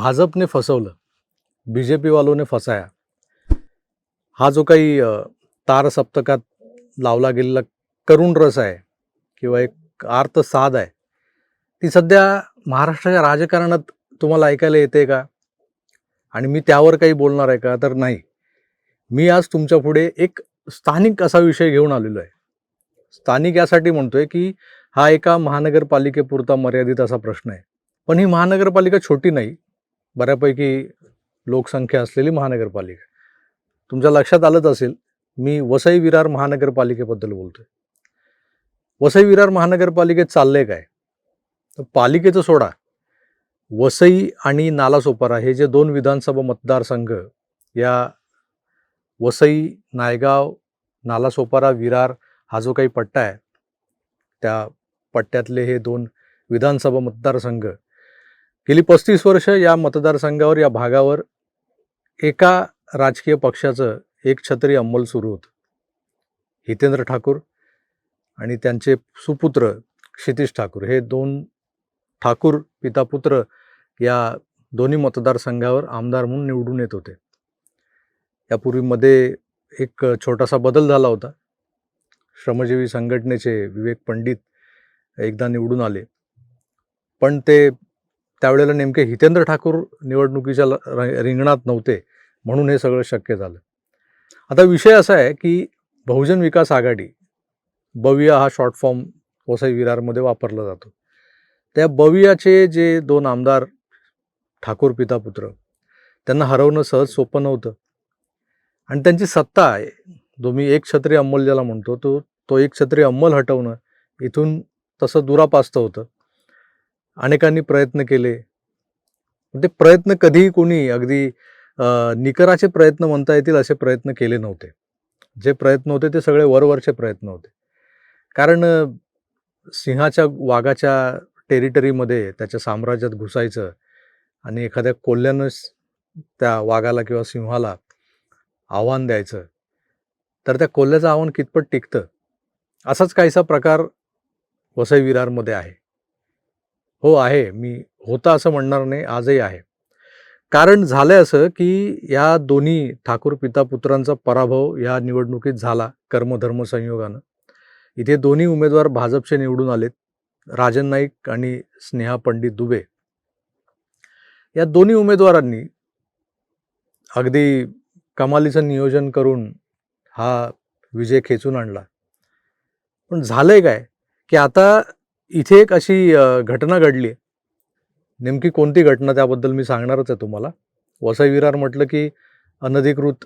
भाजपने फसवलं B J पीवालोने फसाया. हा जो काही तार सप्तकात लावला गेलेला करुण रस आहे किंवा एक आर्त साध आहे ती सध्या महाराष्ट्राच्या राजकारणात तुम्हाला ऐकायला येते का? आणि मी त्यावर काही बोलणार आहे का? तर नाही. मी आज तुमच्यापुढे एक स्थानिक असा विषय घेऊन आलेलो आहे. स्थानिक यासाठी म्हणतोय की हा एका महानगरपालिकेपुरता मर्यादित असा प्रश्न आहे. पण ही महानगरपालिका छोटी नाही बऱ्यापैकी लोकसंख्या असलेली महानगरपालिका. तुमच्या लक्षात आलंच असेल मी वसई विरार महानगरपालिकेबद्दल बोलतोय. वसई विरार महानगरपालिकेत चाललंय काय? तर पालिकेचं सोडा. वसई आणि नालासोपारा हे जे दोन विधानसभा मतदारसंघ या वसई नायगाव नालासोपारा विरार हा जो काही पट्टा आहे त्या पट्ट्यातले हे दोन विधानसभा मतदारसंघ गेली पस्तीस वर्ष या मतदारसंघावर या भागावर एका राजकीय पक्षाचं एक छत्री अंमल सुरू होतं. हितेंद्र ठाकूर आणि त्यांचे सुपुत्र क्षितिश ठाकूर. हे दोन ठाकूर पितापुत्र या दोन्ही मतदारसंघावर आमदार म्हणून निवडून येत होते. यापूर्वीमध्ये एक छोटासा बदल झाला होता. श्रमजीवी संघटनेचे विवेक पंडित एकदा निवडून आले. पण ते त्यावेळेला नेमके हितेंद्र ठाकूर निवडणुकीच्या र- रिंगणात नव्हते म्हणून हे सगळं शक्य झालं. आता विषय असा आहे की बहुजन विकास आघाडी बविया हा शॉर्ट फॉर्म वसई विरारमध्ये वापरला जातो. त्या बवियाचे जे दोन आमदार ठाकूर पितापुत्र त्यांना हरवणं सहज सोपं नव्हतं. आणि त्यांची सत्ता आहे जो मी एक छत्री अंमल ज्याला म्हणतो तो तो एक छत्री अंमल हटवणं इथून तसं दुरापास्त होतं. अनेकांनी प्रयत्न केले. ते प्रयत्न कधीही कोणी अगदी निकराचे प्रयत्न म्हणता येतील असे प्रयत्न केले नव्हते. जे प्रयत्न होते ते सगळे वरवरचे प्रयत्न होते. कारण सिंहाच्या वाघाच्या टेरिटरीमध्ये त्याच्या साम्राज्यात घुसायचं आणि एखाद्या कोल्ह्यानंच त्या वाघाला किंवा सिंहाला आव्हान द्यायचं तर त्या कोल्ह्याचं आव्हान कितपत टिकतं? असाच काहीसा प्रकार वसई विरारमध्ये आहे. हो आहे. मी होता असं म्हणणार नाही आजही आहे. कारण झालंय असं की या दोन्ही ठाकूर पिता पुत्रांचा पराभव या निवडणुकीत झाला कर्मधर्म संयोगानं. इथे दोन्ही उमेदवार भाजपचे निवडून आलेत राजन नाईक आणि स्नेहा पंडित दुबे. या दोन्ही उमेदवारांनी अगदी कमालीचं नियोजन करून हा विजय खेचून आणला. पण झालंय काय? की आता इथे एक अशी घटना घडली नेमकी कोणती घटना त्याबद्दल मी सांगणारच आहे तुम्हाला. वसई विरार म्हटलं की अनधिकृत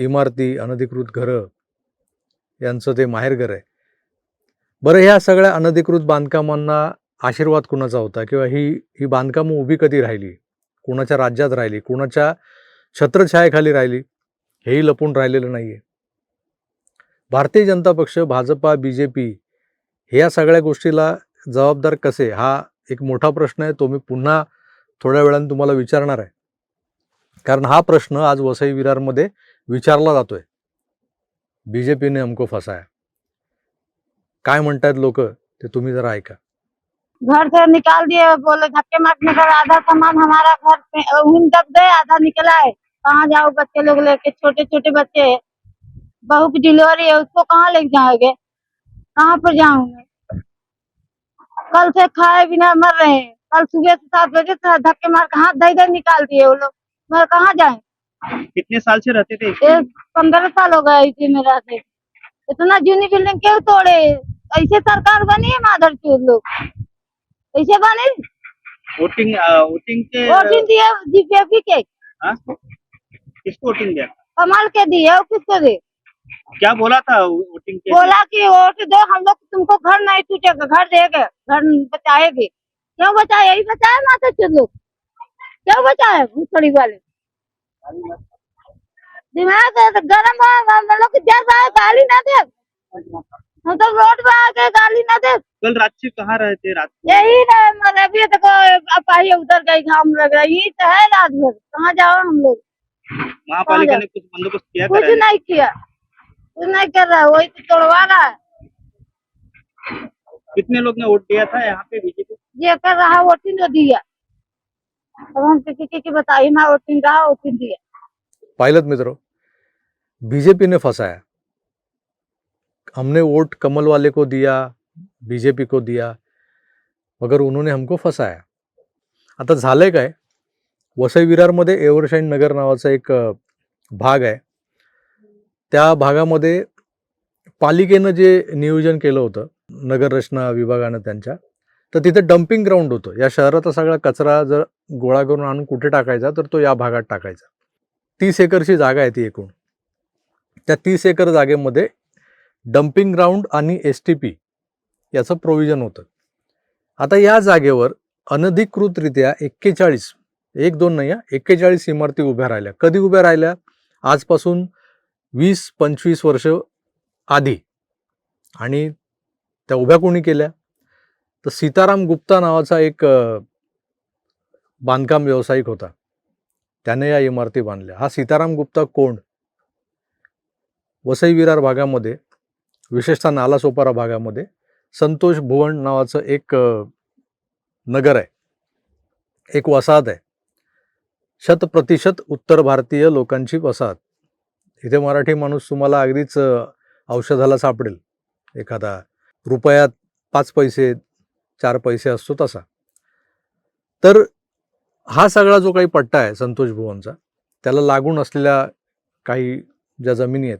इमारती अनधिकृत घरं यांचं ते माहेरघर आहे. बरं ह्या सगळ्या अनधिकृत बांधकामांना आशीर्वाद कुणाचा होता? किंवा ही ही बांधकामं उभी कधी राहिली? कुणाच्या राज्यात राहिली? कुणाच्या छत्रछायेखाली राहिली? हेही लपून राहिलेलं नाही आहे भारतीय जनता पक्ष भाजपा बी जे पी ह्या सगळ्या गोष्टीला जबाबदार कसे? हा एक मोठा प्रश्न आहे. तो मी पुन्हा थोड्या वेळाने तुम्हाला विचारणार आहे. कारण हा प्रश्न आज वसई विरारमध्ये विचारला जातोय. बी जे पीने हमको फसाया. काय म्हणतायत लोक? ते तुम्ही जरा ऐका. घर से निकाल दिए बोले धक्के मारने का आधा सामान हमारा घर पे तक दे आधा निकला है। कहाँ जाओ बच्चे लोग लेके? छोटे छोटे बच्चे हैं। बहू की डिलीवरी है उसको कहाँ लेके जाओगे? कहाँ पर जाऊंगे कल से खाए बिना मर रहे हैं। कल सुबह से सात बजे से धक्के मार के हाथ धई धई निकाल दिए वो लोग। मैं कहाँ जाए? कितने साल से रहते थे? पंद्रह साल हो गए इसी में रहते। इतना जूनी बिल्डिंग क्यों तोड़े? ऐसे सरकार बनी है माधर चोर लोग। ऐसे बने? वोटिंग वोटिंग के वोटिंग दिए बीजेपी के। हाँ? किसको वोटिंग दिया? कमल के दिए और किसको दिए क्या बोला था वोटिंग के बोला कि वोट दो हम लोग तुमको घर नहीं टूटेगा घर देगा घर बचाएगी। क्यों बचाए? यही बचाए माता चोर लोग। क्यों बचाए? भूसड़ी वाले। दिमाग है, गरम है जब आए गाली ना दे। हम तो रोड पे आके गाली ना दे। कल रात से कहाँ रहे थे? रात यही ना मगर अभी तक अपाही उधर गई घाम लग रहा यही तो है रात भर। कहाँ जाओ हम लोग? महापालिका ने कुछ बंदोबस्त किया कुछ नहीं किया। कुछ नहीं कर रहा है वही तो तोड़वा रहा है। कितने लोग ने वोट दिया था यहाँ पे बीजेपी ये कर रहा है वोटिंग तो दिया अब हम किसी की की बताइए मैं वोटिंग रहा वोटिंग दिया पायलट मित्रों बीजेपी ने फंसाया। हमने वोट कमल वाले को दिया बीजेपी को दिया मगर उन्होंने हमको फसाया। आता झालंय काय? वसई विरारमध्ये एव्हरशाईन नगर नावाचा एक भाग आहे. त्या भागामध्ये पालिकेनं जे नियोजन केलं होतं नगररचना विभागानं त्यांच्या तर तिथे डम्पिंग ग्राउंड होतं. या शहराचा सगळा कचरा जर गोळा करून आणून कुठे टाकायचा तर तो या भागात टाकायचा. तीस एकरची जागा आहे ती एकूण. त्या तीस एकर जागेमध्ये डम्पिंग ग्राउंड आणि एस टी पी याचं प्रोव्हिजन होतं. आता या जागेवर अनधिकृतरित्या एक्केचाळीस एक दोन नाही एक्केचाळीस इमारती उभ्या राहिल्या. कधी उभ्या राहिल्या? आजपासून वीस पंचवीस वर्ष आधी. आणि त्या उभ्या कोणी केल्या? तर सीताराम गुप्ता नावाचा एक बांधकाम व्यावसायिक होता. त्याने या इमारती बांधल्या. हा सीताराम गुप्ता कोण? वसई विरार भागामध्ये विशेषतः नालासोपारा भागामध्ये संतोष भुवन नावाचं एक नगर आहे. एक वसाहत आहे. शतप्रतिशत उत्तर भारतीय लोकांची वसाहत. इथे मराठी माणूस तुम्हाला अगदीच औषधाला सापडेल. एखादा रुपयात पाच पैसे चार पैसे असतो तसा. तर हा सगळा जो काही पट्टा आहे संतोष भुवनचा त्याला लागून असलेल्या काही ज्या जमिनी आहेत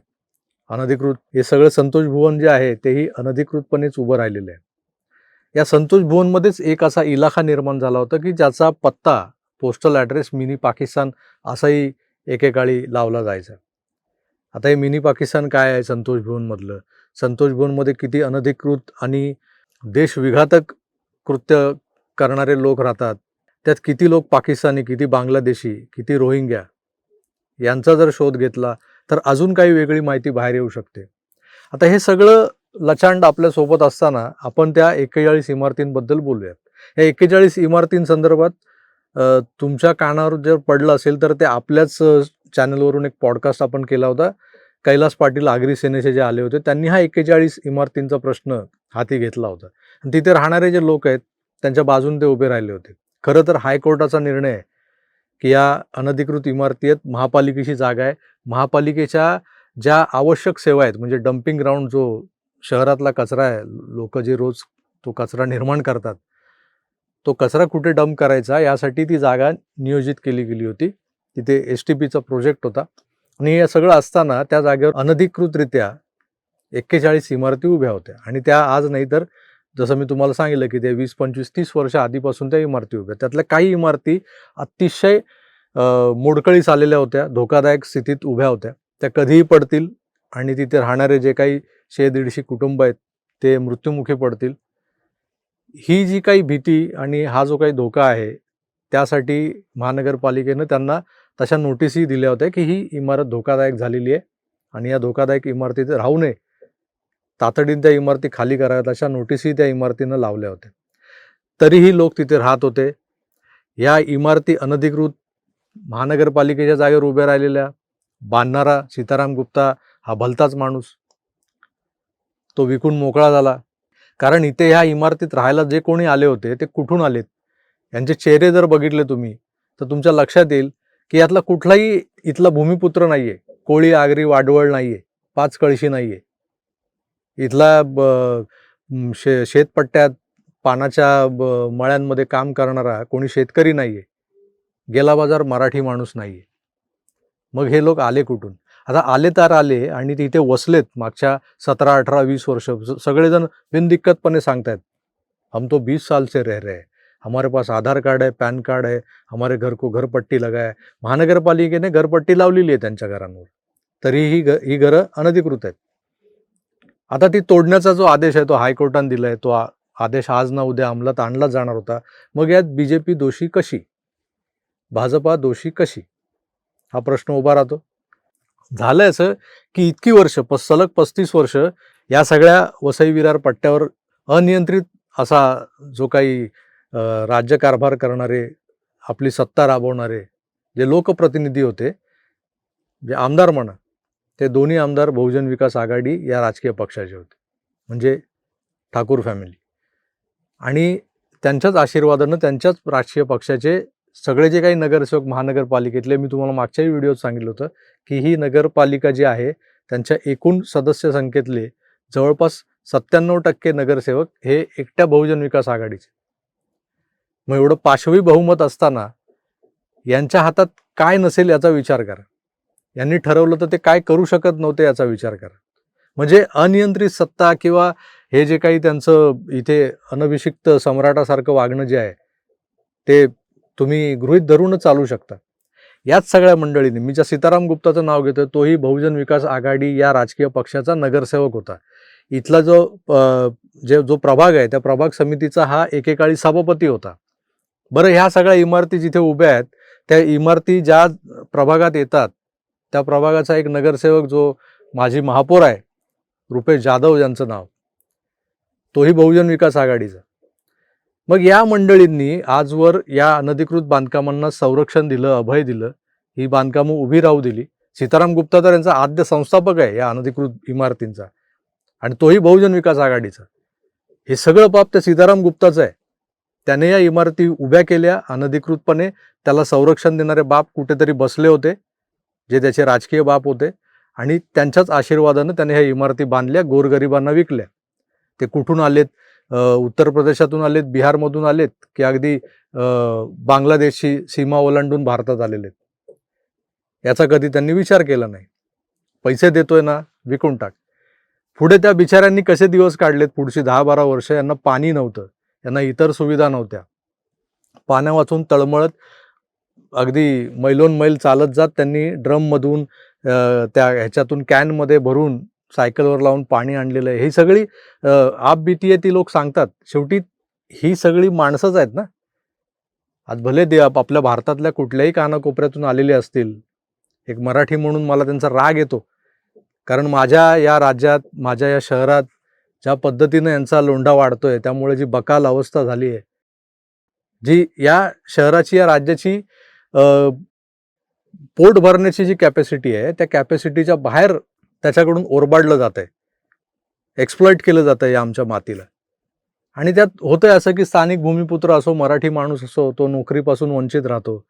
अनधिकृत हे सगळं संतोष भुवन जे आहे तेही अनधिकृतपणेच उभं राहिलेलं आहे. या संतोष भुवनमध्येच एक असा इलाखा निर्माण झाला होता की ज्याचा पत्ता पोस्टल ॲड्रेस मिनी पाकिस्तान असाही एकेकाळी लावला जायचा. आता हे मिनी पाकिस्तान काय आहे संतोष भुवनमधलं? संतोष भुवनमध्ये किती अनधिकृत आणि देशविघातक कृत्य करणारे लोक राहतात. त्यात किती लोक पाकिस्तानी किती बांगलादेशी किती रोहिंग्या? यांचा जर शोध घेतला तर अजून काही वेगळी माहिती बाहेर येऊ शकते. आता हे सगळं लचांड आपल्यासोबत असताना आपण त्या एक्केचाळीस इमारतींबद्दल बोलूयात. या एक्केचाळीस इमारतींसंदर्भात तुमच्या कानावर जर पडलं असेल तर ते आपल्याच चॅनलवरून एक पॉडकास्ट आपण केला होता. कैलास पाटील आगरी सेनेचे जे आले होते त्यांनी हा एक्केचाळीस इमारतींचा प्रश्न हाती घेतला होता. आणि तिथे राहणारे जे लोक आहेत त्यांच्या बाजून ते उभे राहिले होते. खरं तर हायकोर्टाचा निर्णय आहे की या अनधिकृत इमारती आहेत महापालिकेची जागा आहे. महापालिकेच्या ज्या आवश्यक सेवा आहेत म्हणजे डम्पिंग ग्राउंड जो शहरातला कचरा आहे लोक जे रोज तो कचरा निर्माण करतात तो कचरा कुठे डंप करायचा यासाठी ती जागा नियोजित केली गेली होती. तिथे एस टी पीचा प्रोजेक्ट होता. आणि हे सगळं असताना त्या जागेवर अनधिकृतरित्या एक्केचाळीस इमारती उभ्या होत्या. आणि त्या आज नाही तर जसं मी तुम्हाला सांगितलं की ते वीस पंचवीस तीस वर्ष आधीपासून त्या इमारती उभ्या. त्यातल्या काही इमारती अतिशय मोडकळीस आलेल्या होत्या धोकादायक स्थितीत उभ्या होत्या. त्या कधीही पडतील आणि तिथे राहणारे जे काही शे दीडशे कुटुंब आहेत ते मृत्युमुखी पडतील. ही जी काही भीती आणि हा जो काही धोका आहे त्यासाठी महानगरपालिकेनं त्यांना तशा नोटीसही दिल्या होत्या की ही इमारत धोकादायक झालेली आहे आणि या धोकादायक इमारतीत राहू नये. तातडीने त्या इमारती खाली कराव्यात अशा नोटीसही त्या इमारतीनं लावल्या होत्या. तरीही लोक तिथे राहत होते. या इमारती अनधिकृत महानगरपालिकेच्या जागेवर उभ्या राहिलेल्या बांधणारा सीताराम गुप्ता हा भलताच माणूस. तो विकून मोकळा झाला. कारण इथे ह्या इमारतीत राहायला जे कोणी आले होते ते कुठून आलेत? यांचे चेहरे जर बघितले तुम्ही तर तुमच्या लक्षात येईल की यातला कुठलाही इथला भूमिपुत्र नाहीये. कोळी आगरी वाडवळ नाहीये. पाच कळशी नाहीये. इथला ब- शे शेतपट्ट्यात पानाच्या ब- मळ्यांमध्ये काम करणारा कोणी शेतकरी नाहीये. गेला बाजार मराठी माणूस नाहीये. मग हे लोक आले कुठून? आता आले तर आले आणि तिथे वसलेत मागच्या सतरा अठरा वीस वर्ष. सगळेजण बिनदिक्कतपणे सांगतायत हम तो बीस साल से रह रहे हैं. हमारे पास आधार कार्ड आहे पॅन कार्ड आहे हमारे घर को घरपट्टी लगा महानगरपालिकेने घरपट्टी लावलेली आहे त्यांच्या घरांवर। तरीही घ ही घरं अनधिकृत आहेत। आता ती तोडण्याचा जो आदेश आहे तो हायकोर्टाने दिलाय तो आ- आदेश आज ना उद्या अंमलात आणला जाणार होता. मग यात बी जे पी दोषी कशी? भाजपा दोषी कशी? हा प्रश्न उभा राहतो. झालंय असं की इतकी वर्ष प सलग पस्तीस वर्ष या सगळ्या वसई विरार पट्ट्यावर अनियंत्रित असा जो काही राज्यकारभार करणारे आपली सत्ता राबवणारे जे लोकप्रतिनिधी होते जे आमदार म्हणा ते दोन्ही आमदार बहुजन विकास आघाडी या राजकीय पक्षाचे होते. म्हणजे ठाकूर फॅमिली आणि त्यांच्याच आशीर्वादानं त्यांच्याच राजकीय पक्षाचे सगळे जे काही नगरसेवक महानगरपालिकेतले मी तुम्हाला मागच्याही व्हिडिओत सांगितलं होतं की ही नगरपालिका जी आहे त्यांच्या एकूण सदस्य संख्येतले जवळपास सत्त्याण्णव टक्के नगरसेवक हे एकट्या बहुजन विकास आघाडीचे. मग एवढं पाशवी बहुमत असताना यांच्या हातात काय नसेल याचा विचार करा. यांनी ठरवलं तर ते काय करू शकत नव्हते याचा विचार करा. म्हणजे अनियंत्रित सत्ता किंवा हे जे काही त्यांचं इथे अनभिषिक्त सम्राटासारखं वागणं जे आहे ते तुम्ही गृहित धरूनच चालू शकता. याच सगळ्या मंडळींनी मी ज्या सीताराम गुप्ताचं नाव घेतोय तोही बहुजन विकास आघाडी या राजकीय पक्षाचा नगरसेवक होता. इथला जो जे जो प्रभाग आहे त्या प्रभाग समितीचा हा एकेकाळी सभापती होता. बरं ह्या सगळ्या इमारती जिथे उभ्या आहेत त्या इमारती ज्या प्रभागात येतात त्या प्रभागाचा एक नगरसेवक जो माजी महापौर आहे रुपेश जाधव यांचं नाव तोही बहुजन विकास आघाडीचा. मग या मंडळींनी आजवर या अनधिकृत बांधकामांना संरक्षण दिलं अभय दिलं ही बांधकामं उभी राहू दिली. सीताराम गुप्ता तर यांचा आद्य संस्थापक आहे या अनधिकृत इमारतींचा आणि तोही बहुजन विकास आघाडीचा. हे सगळं पाप त्या सीताराम गुप्ताचं आहे. त्याने या इमारती उभ्या केल्या अनधिकृतपणे त्याला संरक्षण देणारे बाप कुठेतरी बसले होते जे त्याचे राजकीय बाप होते आणि त्यांच्याच आशीर्वादानं त्याने ह्या इमारती बांधल्या गोरगरिबांना विकल्या. ते कुठून आलेत? उत्तर प्रदेशातून आलेत बिहारमधून आलेत की अगदी बांगलादेशची सीमा ओलांडून भारतात आलेले याचा कधी त्यांनी विचार केला नाही. पैसे देतोय ना विकून टाक. पुढे त्या बिचाऱ्यांनी कसे दिवस काढलेत? पुढची दहा बारा वर्ष यांना पाणी नव्हतं. यांना इतर सुविधा नव्हत्या. पाण्या वाचून तळमळत अगदी मैलोन मैल चालत जात त्यांनी ड्रममधून त्या ह्याच्यातून कॅनमध्ये भरून सायकलवर लावून पाणी आणलेलं आहे. ही सगळी अ, आप ती लोक सांगतात. शेवटी ही सगळी माणसंच आहेत ना? आज भले दे आप- आपल्या भारतातल्या कुठल्याही कानाकोपऱ्यातून आलेले असतील. एक मराठी म्हणून मला त्यांचा राग येतो. कारण माझ्या या राज्यात माझ्या या शहरात ज्या पद्धतीनं यांचा लोंढा वाढतोय त्यामुळे जी बकाल अवस्था झाली आहे जी या शहराची या राज्याची पोट भरण्याची जी कॅपॅसिटी आहे त्या कॅपॅसिटीच्या बाहेर त्याच्याकडून ओरबाडलं जात आहे एक्सप्लॉइट केलं जातं या आमच्या मातीला. आणि त्यात होतंय असं की स्थानिक भूमिपुत्र असो मराठी माणूस असो तो नोकरीपासून वंचित राहतो.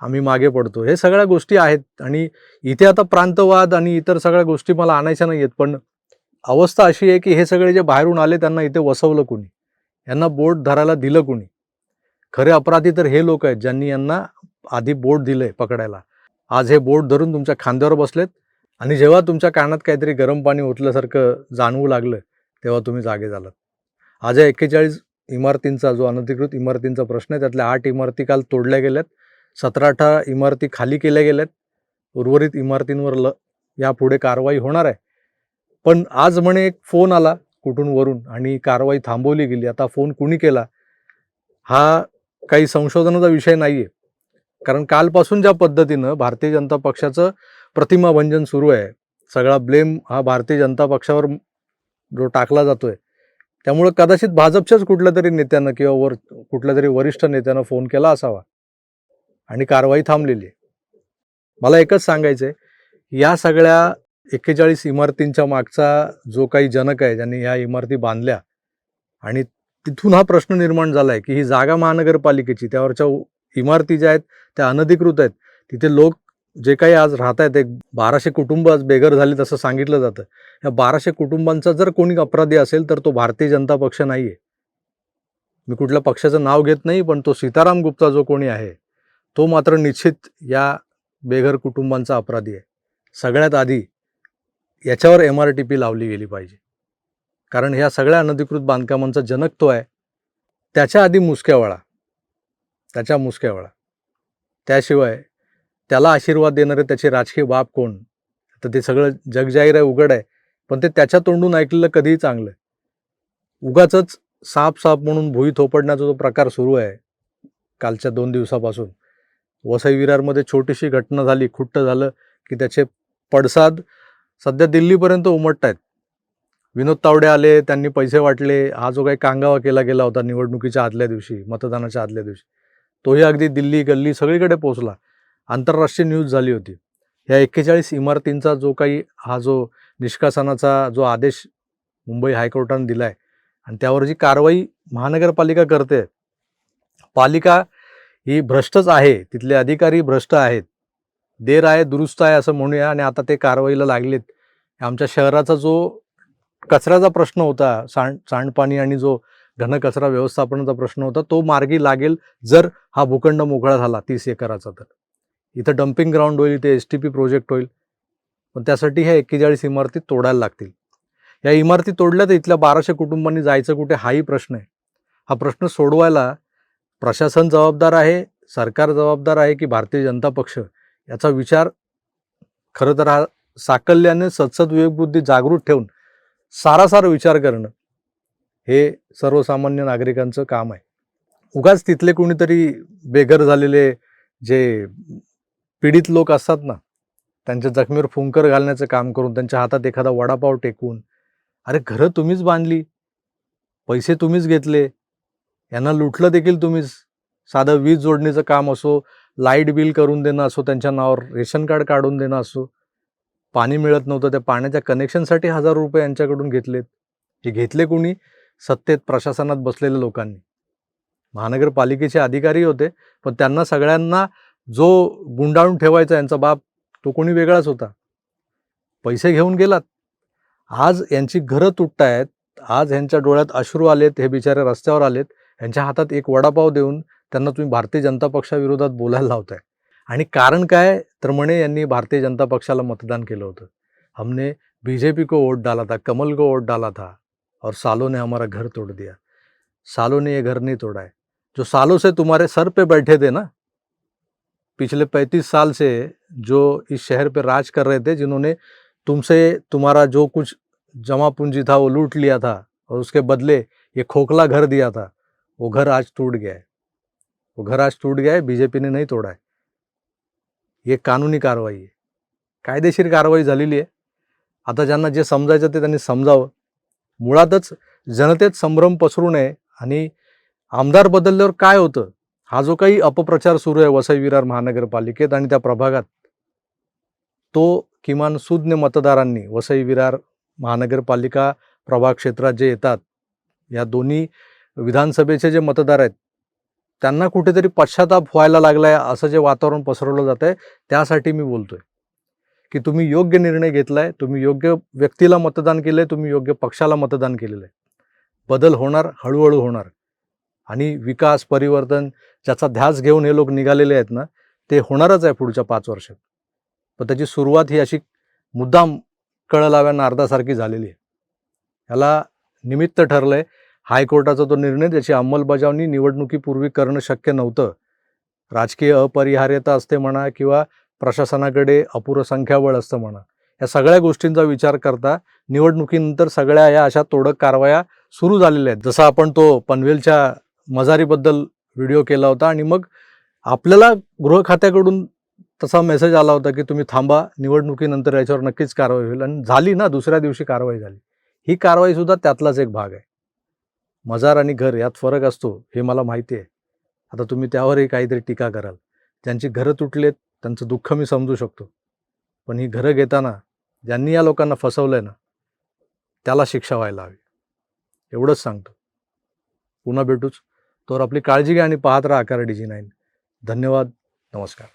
आम्ही मागे पडतो. हे सगळ्या गोष्टी आहेत आणि इथे आता प्रांतवाद आणि इतर सगळ्या गोष्टी मला आणायच्या नाही आहेत पण अवस्था अशी आहे की हे सगळे जे बाहेरून आले त्यांना इथे वसवलं कुणी? यांना बोट धरायला दिलं कुणी? खरे अपराधी तर हे लोक आहेत ज्यांनी यांना आधी बोट दिलंय पकडायला. आज हे बोट धरून तुमच्या खांद्यावर बसलेत आणि जेव्हा तुमच्या कानात काहीतरी गरम पाणी ओतल्यासारखं जाणवू लागलं तेव्हा तुम्ही जागे झालात. आज या एक्केचाळीस इमारतींचा जो अनधिकृत इमारतींचा प्रश्न आहे त्यातल्या आठ इमारती काल तोडल्या गेल्यात सतरा अठरा इमारती खाली केल्या गेल्यात उर्वरित इमारतींवर ल यापुढे कारवाई होणार आहे. पण आज म्हणे एक फोन आला कुठून वरून आणि कारवाई थांबवली गेली. आता फोन कुणी केला? हा काही संशोधनाचा विषय नाही आहे कारण कालपासून ज्या पद्धतीनं भारतीय जनता पक्षाचं प्रतिमाभंजन सुरू आहे सगळा ब्लेम हा भारतीय जनता पक्षावर जो टाकला जातोय त्यामुळं कदाचित भाजपच्याच कुठल्या तरी नेत्यानं किंवा वर कुठल्या तरी वरिष्ठ नेत्यानं फोन केला असावा आणि कारवाई थांबलेली आहे. मला एकच सांगायचं आहे या सगळ्या एक्केचाळीस इमारतींच्या मागचा जो काही जनक आहे ज्यांनी ह्या इमारती बांधल्या आणि तिथून हा प्रश्न निर्माण झाला आहे की ही जागा महानगरपालिकेची त्यावरच्या इमारती ज्या आहेत त्या अनधिकृत आहेत. तिथे लोक जे काही आज राहत आहेत एक बाराशे कुटुंब आज बेघर झालेत असं सांगितलं जातं. या बाराशे कुटुंबांचा जर कोणी अपराधी असेल तर तो भारतीय जनता पक्ष नाही आहे मी कुठल्या पक्षाचं नाव घेत नाही पण तो सीताराम गुप्ता जो कोणी आहे तो मात्र निश्चित या बेघर कुटुंबांचा अपराधी आहे. सगळ्यात आधी याच्यावर एम आर टी पी लावली गेली पाहिजे. कारण ह्या सगळ्या अनधिकृत बांधकामांचा जनक तो आहे. त्याच्या आधी मुसक्यावळा. त्याच्या मुसक्यावळा. त्याशिवाय त्याला आशीर्वाद देणारे त्याचे राजकीय बाप कोण? तर ते सगळं जगजाहीर आहे उघड आहे. पण ते त्याच्या तोंडून ऐकलेलं कधीही चांगलं उगाच साप साप म्हणून भुई थोपडण्याचा जो प्रकार सुरू आहे कालच्या दोन दिवसापासून. वसई विरारमध्ये छोटीशी घटना झाली खुट्ट झालं की त्याचे पडसाद सध्या दिल्लीपर्यंत उमटत आहेत विनोद तावडे आले त्यांनी पैसे वाटले. हा जो काही कांगावा केला गेला होता निवडणुकीच्या आदल्या दिवशी मतदानाच्या आदल्या दिवशी तोही अगदी दिल्ली गल्ली सगळीकडे पोहोचला. आंतरराष्ट्रीय न्यूज झाली होती. ह्या एक्केचाळीस इमारतींचा जो काही हा जो निष्कासनाचा जो आदेश मुंबई हायकोर्टाने दिला आहे आणि त्यावर जी कारवाई महानगरपालिका करते पालिका ही भ्रष्टच आहे तिथले अधिकारी भ्रष्ट आहेत. देर आहे दुरुस्त आहे असं म्हणूया आणि आता ते कारवाईला लागलेत. आमच्या शहराचा जो कचऱ्याचा प्रश्न होता सांड सांडपाणी आणि जो घनकचरा व्यवस्थापनाचा प्रश्न होता तो मार्गी लागेल जर हा भूखंड मोकळा झाला तीस एकराचा तर. इथं डम्पिंग ग्राउंड होईल इथे एस टी पी प्रोजेक्ट होईल. पण त्यासाठी ह्या एक्केचाळीस इमारती तोडायला लागतील. या इमारती तोडल्या तर इथल्या बाराशे कुटुंबांनी जायचं कुठे हाही प्रश्न आहे. हा प्रश्न सोडवायला प्रशासन जबाबदार आहे सरकार जबाबदार आहे की भारतीय जनता पक्ष? याचा विचार खरं तर हा साकल्याने सत्सद विवेकबुद्धी जागृत ठेवून सारासार विचार करणं हे सर्वसामान्य नागरिकांचं काम आहे. उगाच तिथले कोणीतरी बेघर झालेले जे पीडित लोक असतात ना त्यांच्या जखमीवर फुंकर घालण्याचं काम करून त्यांच्या हातात एखादा वडापाव टेकून अरे घरं तुम्हीच बांधली पैसे तुम्हीच घेतले यांना लुटलं देखील तुम्हीच साधं वीज जोडणीचं काम असो लाइट बिल करून देणं असो त्यांच्या नावावर रेशन कार्ड काढून देणं असो पाणी मिळत नव्हतं त्या पाण्याच्या कनेक्शनसाठी हजार रुपये यांच्याकडून घेतलेत. हे घेतले कोणी? सत्तेत प्रशासनात बसलेल्या लोकांनी. महानगरपालिकेचे अधिकारी होते पण त्यांना सगळ्यांना जो गुंडाळून ठेवायचा यांचा बाप तो कोणी वेगळाच होता. पैसे घेऊन गेलात. आज यांची घरं तुटतायत आज यांच्या डोळ्यात अश्रू आलेत हे बिचारे रस्त्यावर आलेत यांच्या हातात एक वडापाव देऊन त्यांना तुम्ही भारतीय जनता पक्षाविरोधात बोलायला लावताय. आणि कारण काय? तर म्हणे यांनी भारतीय जनता पक्षाला मतदान केलं होतं. हमने बीजेपी को वोट डाला था, कमल को वोट डाला था और सालों ने हमारा घर तोड़ दिया। सालों ने ये घर नहीं तोड़ा है। जो सालों से तुम्हारे सर पे बैठे थे ना, पिछले पैंतीस साल से जो इस शहर पे राज कर रहे थे, जिन्होंने तुमसे तुम्हारा जो कुछ जमा पूंजी था वो लूट लिया था और उसके बदले ये खोखला घर दिया था, वो घर आज टूट गया है। वो घर आज टूट गया है बीजेपी ने नहीं तोड़ा है। ये कानूनी कारवाई आहे कायदेशीर कारवाई झालेली आहे। आता ज्यांना जे समजायचं ते त्यांनी समजावं। मुळातच जनतेत संभ्रम पसरू नये आणि आमदार बदलल्यावर काय होतं? हा जो काही अपप्रचार सुरू आहे वसई विरार महानगरपालिकेत आणि त्या प्रभागात तो किमान सुज्ञ मतदारांनी वसई विरार महानगरपालिका प्रभाग क्षेत्रात जे येतात या दोन्ही विधानसभेचे जे मतदार आहेत त्यांना कुठेतरी पश्चाताप व्हायला लागलाय असं जे वातावरण पसरवलं जात आहे त्यासाठी मी बोलतोय. की तुम्ही योग्य निर्णय घेतलाय तुम्ही योग्य व्यक्तीला मतदान केलंय तुम्ही योग्य पक्षाला मतदान केलेलं आहे बदल होणार हळूहळू होणार. आणि विकास परिवर्तन ज्याचा ध्यास घेऊन हे लोक निघालेले आहेत ना ते होणारच आहे पुढच्या पाच वर्षात. पण त्याची सुरुवात ही अशी मुद्दाम कळ लाव्यांना अर्धासारखी झालेली आहे. याला निमित्त ठरलं आहे हायकोर्टाचा तो निर्णय त्याची अंमलबजावणी निवडणुकीपूर्वी करणं शक्य नव्हतं. राजकीय अपरिहार्यता असते म्हणा किंवा प्रशासनाकडे अपुरं संख्याबळ असतं म्हणा या सगळ्या गोष्टींचा विचार करता निवडणुकीनंतर सगळ्या या अशा तोडक कारवाया सुरू झालेल्या आहेत. जसं आपण तो पनवेलच्या मजारीबद्दल व्हिडिओ केला होता आणि मग आपल्याला गृह खात्याकडून तसा मेसेज आला होता की तुम्ही थांबा निवडणुकीनंतर याच्यावर नक्कीच कारवाई होईल. आणि झाली ना दुसऱ्या दिवशी कारवाई झाली. ही कारवाईसुद्धा त्यातलाच एक भाग आहे. मजार आणि घर यात फरक असतो हे मला माहिती आहे. आता तुम्ही त्यावरही काहीतरी टीका कराल. ज्यांची घरं तुटलेत त्यांचं दुःख मी समजू शकतो. पण ही घरं घेताना ज्यांनी या लोकांना फसवलं आहे ना त्याला शिक्षा व्हायला हवी. एवढंच सांगतो. पुन्हा भेटूच. तर आपली काळजी घ्या आणि पाहत राहा अकरा डी जी नाईन धन्यवाद. नमस्कार.